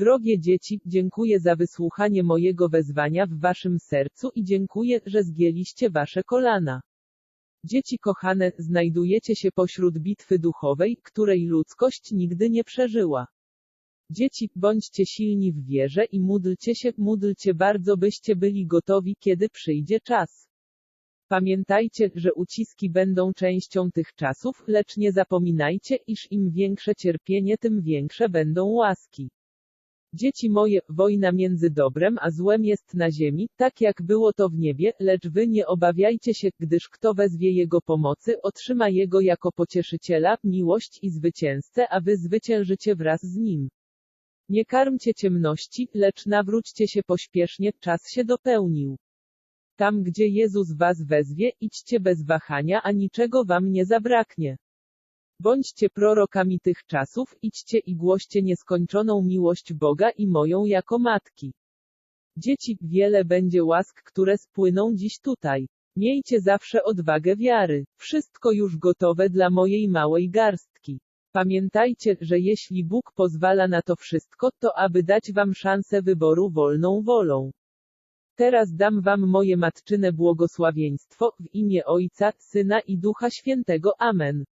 Drogie dzieci, dziękuję za wysłuchanie mojego wezwania w waszym sercu i dziękuję, że zgięliście wasze kolana. Dzieci kochane, znajdujecie się pośród bitwy duchowej, której ludzkość nigdy nie przeżyła. Dzieci, bądźcie silni w wierze i módlcie się, módlcie bardzo, byście byli gotowi, kiedy przyjdzie czas. Pamiętajcie, że uciski będą częścią tych czasów, lecz nie zapominajcie, iż im większe cierpienie, tym większe będą łaski. Dzieci moje, wojna między dobrem a złem jest na ziemi, tak jak było to w niebie, lecz wy nie obawiajcie się, gdyż kto wezwie jego pomocy, otrzyma jego jako pocieszyciela, miłość i zwycięzcę, a wy zwyciężycie wraz z nim. Nie karmcie ciemności, lecz nawróćcie się pośpiesznie, czas się dopełnił. Tam gdzie Jezus was wezwie, idźcie bez wahania, a niczego wam nie zabraknie. Bądźcie prorokami tych czasów, idźcie i głoście nieskończoną miłość Boga i moją jako matki. Dzieci, wiele będzie łask, które spłyną dziś tutaj. Miejcie zawsze odwagę wiary. Wszystko już gotowe dla mojej małej garstki. Pamiętajcie, że jeśli Bóg pozwala na to wszystko, to aby dać wam szansę wyboru wolną wolą. Teraz dam wam moje matczyne błogosławieństwo, w imię Ojca, Syna i Ducha Świętego. Amen.